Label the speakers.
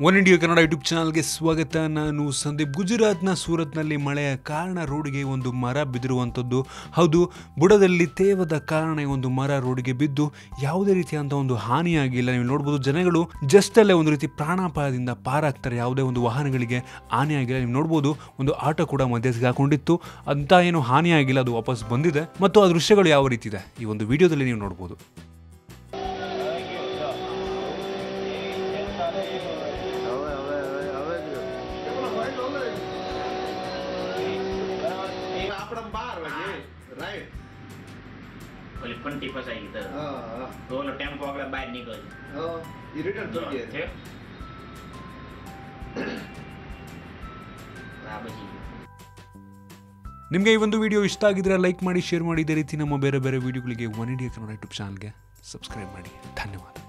Speaker 1: One India Kannada YouTube ಚಾನಲ್ಗೆ ಸ್ವಾಗತ ನಾನು ಸಂದೀಪ್ ಗುಜರಾತ್ನ ಸೂರತ್ನಲ್ಲಿ ಮಳೆಯ ಕಾರಣ ರೋಡ್ಗೆ ಒಂದು ಮರ ಬಿದ್ದಿರುವಂಥದ್ದು ಹೌದು ಬುಡದಲ್ಲಿ ತೇವದ ಕಾರಣ ಒಂದು ಮರ ರೋಡ್ಗೆ ಬಿದ್ದು ಯಾವುದೇ ರೀತಿಯಾದಂಥ ಒಂದು ಹಾನಿಯಾಗಿಲ್ಲ ನೀವು ನೋಡ್ಬೋದು ಜನಗಳು ಜಸ್ಟ್ ಅಲ್ಲೇ ಒಂದು ರೀತಿ ಪ್ರಾಣಾಪಾಯದಿಂದ ಪಾರಾಗ್ತಾರೆ ಯಾವುದೇ ಒಂದು ವಾಹನಗಳಿಗೆ ಹಾನಿಯಾಗಿಲ್ಲ ನೀವು ನೋಡ್ಬೋದು ಒಂದು ಆಟೋ ಕೂಡ ಮಧ್ಯೆ ಸಿಗಾಕೊಂಡಿತ್ತು ಅಂತ ಏನು ಹಾನಿಯಾಗಿಲ್ಲ ಅದು ವಾಪಸ್ ಬಂದಿದೆ ಮತ್ತು ಆ ದೃಶ್ಯಗಳು ಯಾವ ರೀತಿ ಇದೆ ಈ ಒಂದು ವಿಡಿಯೋದಲ್ಲಿ ನೀವು ನೋಡ್ಬೋದು
Speaker 2: ರೈಟ್ ಟೆಂಪೋ
Speaker 1: ನಿಮಗೆ ಈ ಒಂದು ವಿಡಿಯೋ ಇಷ್ಟ ಆಗಿದ್ರೆ ಲೈಕ್ ಮಾಡಿ ಶೇರ್ ಮಾಡಿ. ಇದೇ ರೀತಿ ನಮ್ಮ ಬೇರೆ ಬೇರೆ ವಿಡಿಯೋಗಳಿಗೆ ಒನ್ ಇಂಡಿಯಾ ಕನ್ನಡ ಯೂಟ್ಯೂಬ್ ಚಾನಲ್ಗೆ ಸಬ್ಸ್ಕ್ರೈಬ್ ಮಾಡಿ. ಧನ್ಯವಾದ.